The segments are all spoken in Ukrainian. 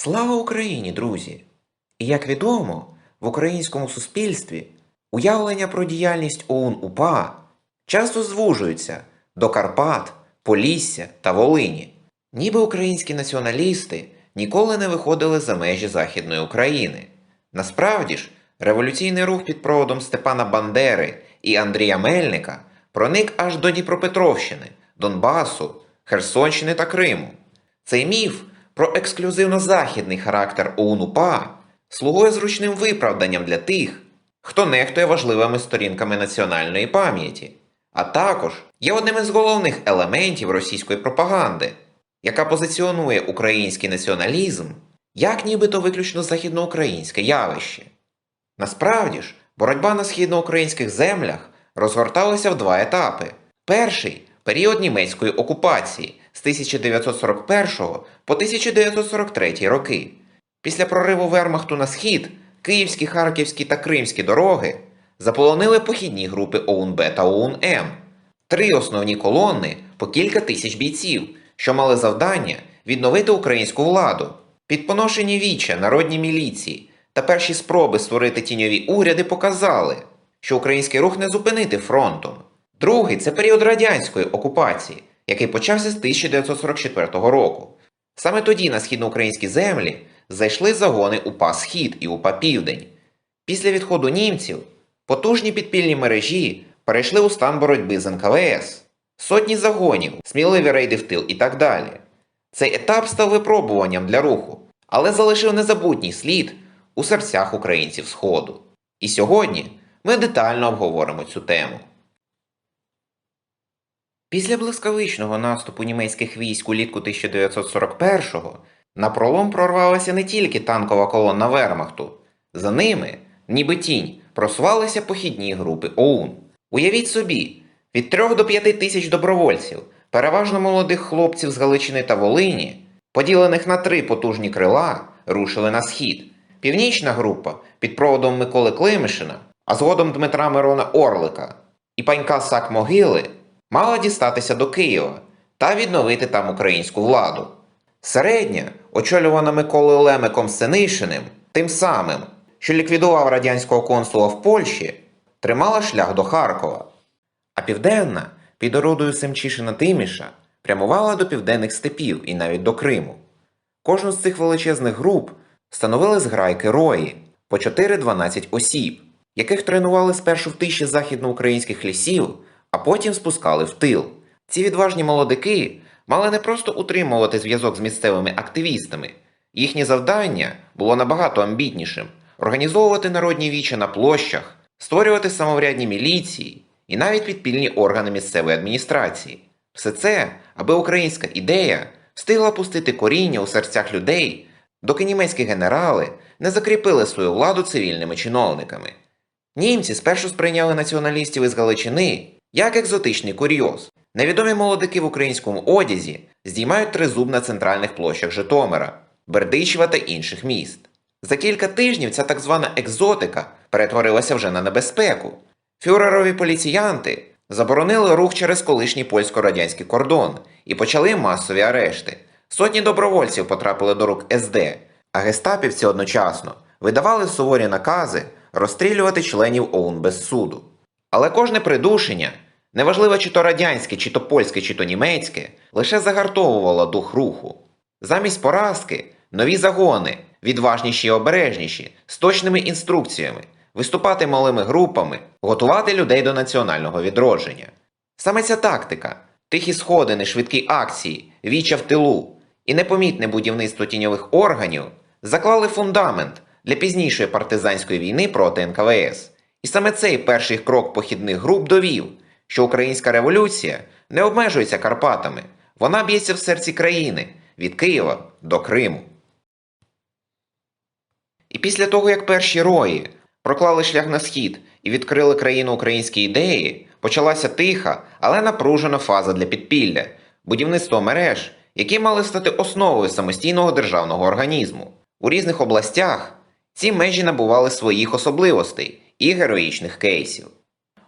Слава Україні, друзі! І як відомо, в українському суспільстві уявлення про діяльність ОУН УПА часто звужуються до Карпат, Полісся та Волині. Ніби українські націоналісти ніколи не виходили за межі Західної України. Насправді ж, революційний рух під проводом Степана Бандери і Андрія Мельника проник аж до Дніпропетровщини, Донбасу, Херсонщини та Криму. Цей міф про ексклюзивно західний характер ОУН-УПА слугує зручним виправданням для тих, хто нехтує важливими сторінками національної пам'яті, а також є одним із головних елементів російської пропаганди, яка позиціонує український націоналізм як нібито виключно західноукраїнське явище. Насправді ж, боротьба на східноукраїнських землях розгорталася в два етапи. Перший період німецької окупації з 1941 по 1943 роки. Після прориву Вермахту на схід київські, харківські та кримські дороги заполонили похідні групи ОУН-Б та ОУН-М. Три основні колони по кілька тисяч бійців, що мали завдання відновити українську владу. Підпоношені віччя народні міліції та перші спроби створити тіньові уряди показали, що український рух не зупинити фронтом. Другий це період радянської окупації, який почався з 1944 року. Саме тоді на східноукраїнські землі зайшли загони УПА Схід і УПА Південь. Після відходу німців потужні підпільні мережі перейшли у стан боротьби з НКВС, сотні загонів, сміливі рейди в тил і так далі. Цей етап став випробуванням для руху, але залишив незабутній слід у серцях українців Сходу. І сьогодні ми детально обговоримо цю тему. Після блискавичного наступу німецьких військ улітку 1941-го на пролом прорвалася не тільки танкова колона Вермахту, за ними, ніби тінь, просувалися похідні групи ОУН. Уявіть собі, від 3 до 5 тисяч добровольців, переважно молодих хлопців з Галичини та Волині, поділених на три потужні крила, рушили на схід. Північна група під проводом Миколи Климишина, а згодом Дмитра Мирона Орлика і панька Сак Могили мала дістатися до Києва та відновити там українську владу. Середня, очолювана Миколою Лемиком Синишиним, тим самим, що ліквідував радянського консула в Польщі, тримала шлях до Харкова. А південна, під орудою Семчишина Тиміша, прямувала до південних степів і навіть до Криму. Кожну з цих величезних груп становили зграйки рої по 4-12 осіб, яких тренували спершу в тиші західноукраїнських лісів, а потім спускали в тил. Ці відважні молодики мали не просто утримувати зв'язок з місцевими активістами. Їхнє завдання було набагато амбітнішим організовувати народні віча на площах, створювати самоврядні міліції і навіть підпільні органи місцевої адміністрації. Все це, аби українська ідея встигла пустити коріння у серцях людей, доки німецькі генерали не закріпили свою владу цивільними чиновниками. Німці спершу сприйняли націоналістів із Галичини як екзотичний курйоз. Невідомі молодики в українському одязі здіймають тризуб на центральних площах Житомира, Бердичева та інших міст. За кілька тижнів ця так звана екзотика перетворилася вже на небезпеку. Фюрерові поліціянти заборонили рух через колишній польсько-радянський кордон і почали масові арешти. Сотні добровольців потрапили до рук СД, а гестапівці одночасно видавали суворі накази розстрілювати членів ОУН без суду. Але кожне придушення, неважливо чи то радянське, чи то польське, чи то німецьке, лише загартовувало дух руху. Замість поразки нові загони, відважніші і обережніші, з точними інструкціями, виступати малими групами, готувати людей до національного відродження. Саме ця тактика, тихі сходини, швидкі акції, віча в тилу і непомітне будівництво тіньових органів заклали фундамент для пізнішої партизанської війни проти НКВС. І саме цей перший крок похідних груп довів, що українська революція не обмежується Карпатами, вона б'ється в серці країни від Києва до Криму. І після того, як перші рої проклали шлях на схід і відкрили країну українській ідеї, почалася тиха, але напружена фаза для підпілля, будівництво мереж, які мали стати основою самостійного державного організму. У різних областях ці межі набували своїх особливостей і героїчних кейсів.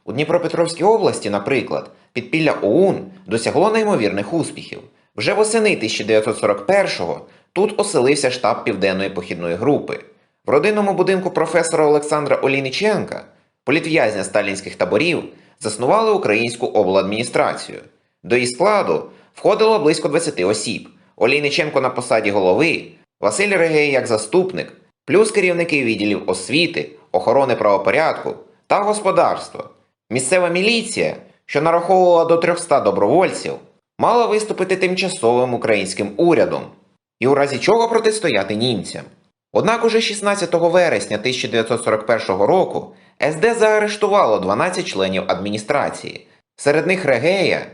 У Дніпропетровській області, наприклад, підпілля ОУН досягло неймовірних успіхів. Вже восени 1941-го тут оселився штаб Південної похідної групи. В родинному будинку професора Олександра Олійниченка, політв'язня сталінських таборів, заснували українську обладміністрацію. До її складу входило близько 20 осіб. Олійниченко на посаді голови, Василь Регей як заступник, плюс керівники відділів освіти, охорони правопорядку та господарства. Місцева міліція, що нараховувала до 300 добровольців, мала виступити тимчасовим українським урядом і у разі чого протистояти німцям. Однак уже 16 вересня 1941 року СД заарештувало 12 членів адміністрації, серед них Регея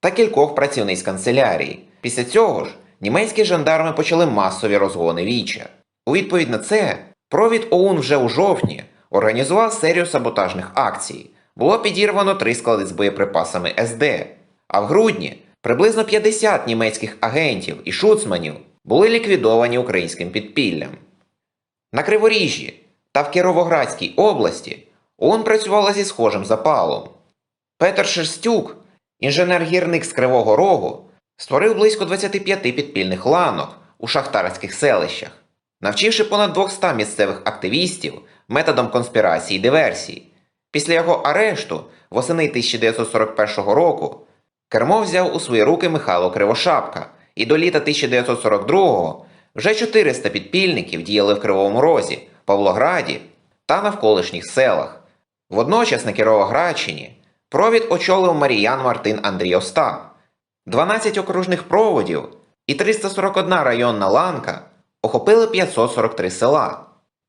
та кількох працівниць канцелярії. Після цього ж німецькі жандарми почали масові розгони віча. У відповідь на це провід ОУН вже у жовтні організував серію саботажних акцій. Було підірвано три склади з боєприпасами СД, а в грудні приблизно 50 німецьких агентів і шуцманів були ліквідовані українським підпіллям. На Криворіжжі та в Кіровоградській області ОУН працювала зі схожим запалом. Петер Шерстюк, інженер-гірник з Кривого Рогу, створив близько 25 підпільних ланок у шахтарських селищах, навчивши понад 200 місцевих активістів методом конспірації і диверсій. Після його арешту восени 1941 року кермо взяв у свої руки Михайло Кривошапка, і до літа 1942-го вже 400 підпільників діяли в Кривому Розі, Павлограді та навколишніх селах. Водночас на Кіровоградщині провід очолив Маріян Мартин Андрій Остап. 12 окружних проводів і 341 районна ланка охопили 543 села.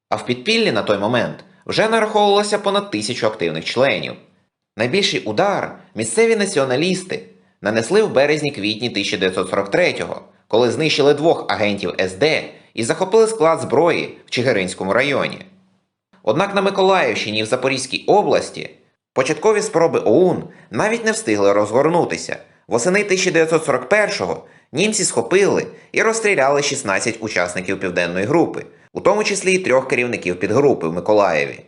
А в підпіллі на той момент вже нараховувалося понад тисячу активних членів. Найбільший удар місцеві націоналісти нанесли в березні-квітні 1943-го, коли знищили двох агентів СД і захопили склад зброї в Чигиринському районі. Однак на Миколаївщині і в Запорізькій області початкові спроби ОУН навіть не встигли розгорнутися. Восени 1941-го німці схопили і розстріляли 16 учасників південної групи, у тому числі й трьох керівників підгрупи в Миколаєві.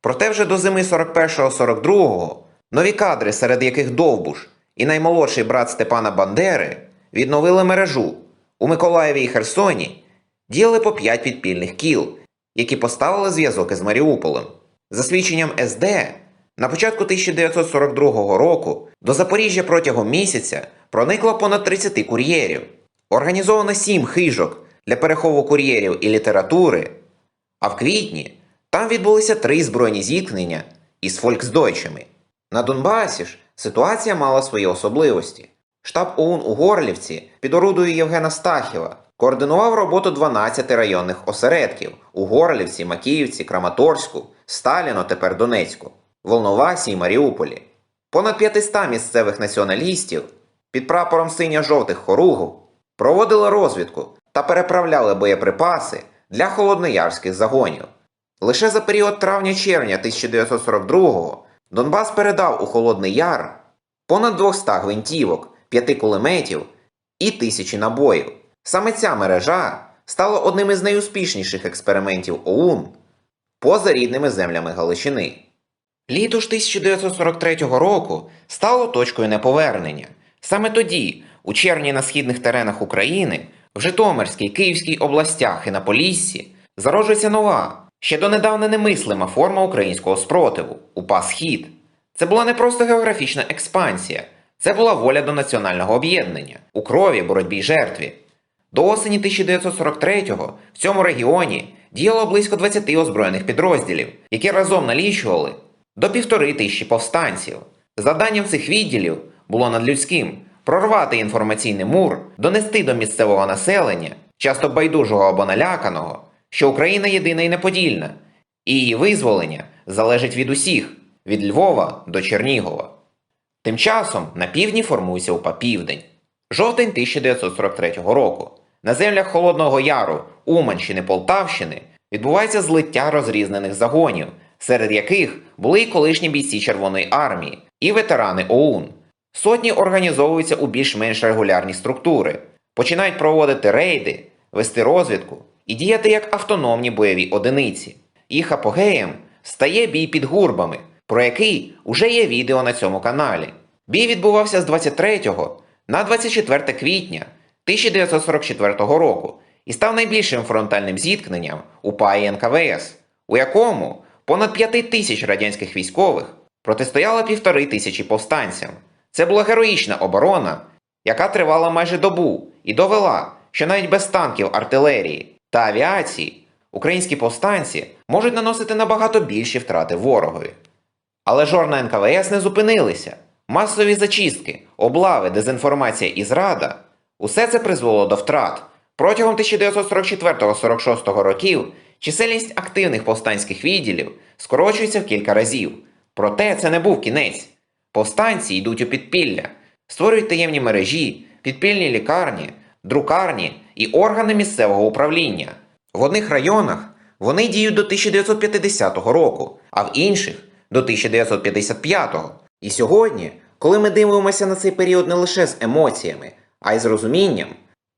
Проте вже до зими 41-42-го нові кадри, серед яких Довбуш і наймолодший брат Степана Бандери, відновили мережу. У Миколаєві і Херсоні діяли по 5 підпільних кіл, які поставили зв'язок із Маріуполем. За свідченням СД, на початку 1942 року до Запоріжжя протягом місяця проникло понад 30 кур'єрів. Організовано 7 хижок для перехову кур'єрів і літератури. А в квітні там відбулися три збройні зіткнення із фольксдойчами. На Донбасі ж ситуація мала свої особливості. Штаб ОУН у Горлівці під орудою Євгена Стахіва координував роботу 12 районних осередків у Горлівці, Макіївці, Краматорську, Сталіно, тепер Донецьку, Волновасі і Маріуполі. Понад 500 місцевих націоналістів під прапором синьо-жовтих хоругов проводили розвідку та переправляли боєприпаси для холодноярських загонів. Лише за період травня-червня 1942-го Донбас передав у Холодний Яр понад 200 гвинтівок, 5 кулеметів і тисячі набоїв. Саме ця мережа стала одним із найуспішніших експериментів ОУН поза рідними землями Галичини. Літо ж 1943 року стало точкою неповернення. Саме тоді, у червні на східних теренах України, в Житомирській, Київській областях і на Поліссі зароджується нова, ще донедавна немислима форма українського спротиву упа Схід. Це була не просто географічна експансія, це була воля до національного об'єднання у крові, боротьбі й жертві. До осені 1943-го в цьому регіоні діяло близько 20 озброєних підрозділів, які разом налічували до півтори тисячі повстанців. Заданням цих відділів було надлюдським прорвати інформаційний мур, донести до місцевого населення, часто байдужого або наляканого, що Україна єдина і неподільна, і її визволення залежить від усіх, від Львова до Чернігова. Тим часом на півдні формується УПА Південь. Жовтень 1943 року. На землях Холодного Яру, Уманщини, Полтавщини відбувається злиття розрізнених загонів, серед яких були й колишні бійці Червоної армії, і ветерани ОУН. Сотні організовуються у більш-менш регулярні структури, починають проводити рейди, вести розвідку і діяти як автономні бойові одиниці. Їх апогеєм стає бій під гурбами, про який уже є відео на цьому каналі. Бій відбувався з 23 на 24 квітня 1944 року і став найбільшим фронтальним зіткненням УПА і НКВС, у якому понад п'яти тисяч радянських військових протистояло півтори тисячі повстанцям. Це була героїчна оборона, яка тривала майже добу і довела, що навіть без танків артилерії та авіації українські повстанці можуть наносити набагато більші втрати ворогові. Але жор на НКВС не зупинилися. Масові зачистки, облави, дезінформація і зрада усе це призвело до втрат. Протягом 1944-46 років чисельність активних повстанських відділів скорочується в кілька разів. Проте це не був кінець. Повстанці йдуть у підпілля, створюють таємні мережі, підпільні лікарні, друкарні і органи місцевого управління. В одних районах вони діють до 1950 року, а в інших до 1955. І сьогодні, коли ми дивимося на цей період не лише з емоціями, а й з розумінням,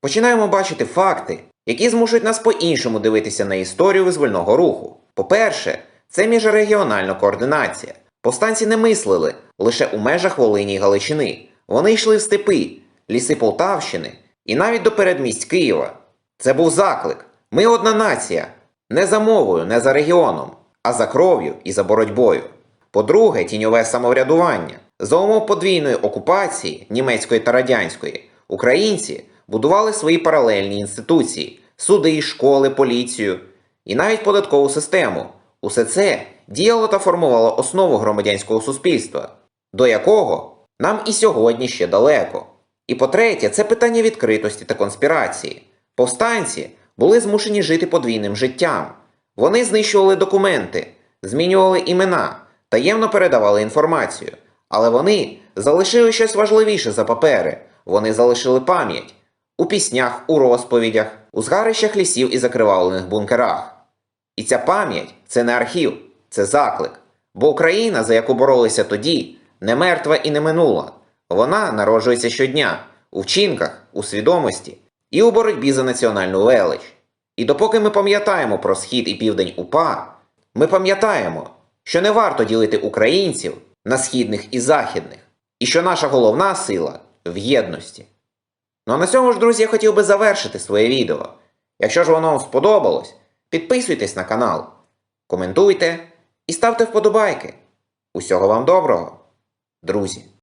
починаємо бачити факти, які змушують нас по-іншому дивитися на історію визвольного руху. По-перше, це міжрегіональна координація. Повстанці не мислили лише у межах Волині й Галичини. Вони йшли в степи, ліси Полтавщини і навіть до передмість Києва. Це був заклик. Ми одна нація. Не за мовою, не за регіоном, а за кров'ю і за боротьбою. По-друге, тіньове самоврядування. За умов подвійної окупації німецької та радянської українці будували свої паралельні інституції, суди, школи, поліцію і навіть податкову систему. Усе це діяло та формувало основу громадянського суспільства, до якого нам і сьогодні ще далеко. І по-третє, це питання відкритості та конспірації. Повстанці були змушені жити подвійним життям. Вони знищували документи, змінювали імена, таємно передавали інформацію. Але вони залишили щось важливіше за папери. Вони залишили пам'ять у піснях, у розповідях, у згарищах лісів і закривавлених бункерах. І ця пам'ять це не архів, це заклик. Бо Україна, за яку боролися тоді, не мертва і не минула. Вона народжується щодня у вчинках, у свідомості і у боротьбі за національну велич. І допоки ми пам'ятаємо про схід і південь УПА, ми пам'ятаємо, що не варто ділити українців на східних і західних, і що наша головна сила в єдності. Ну а на цьому ж, друзі, я хотів би завершити своє відео. Якщо ж воно вам сподобалось, підписуйтесь на канал, коментуйте і ставте вподобайки. Усього вам доброго, друзі!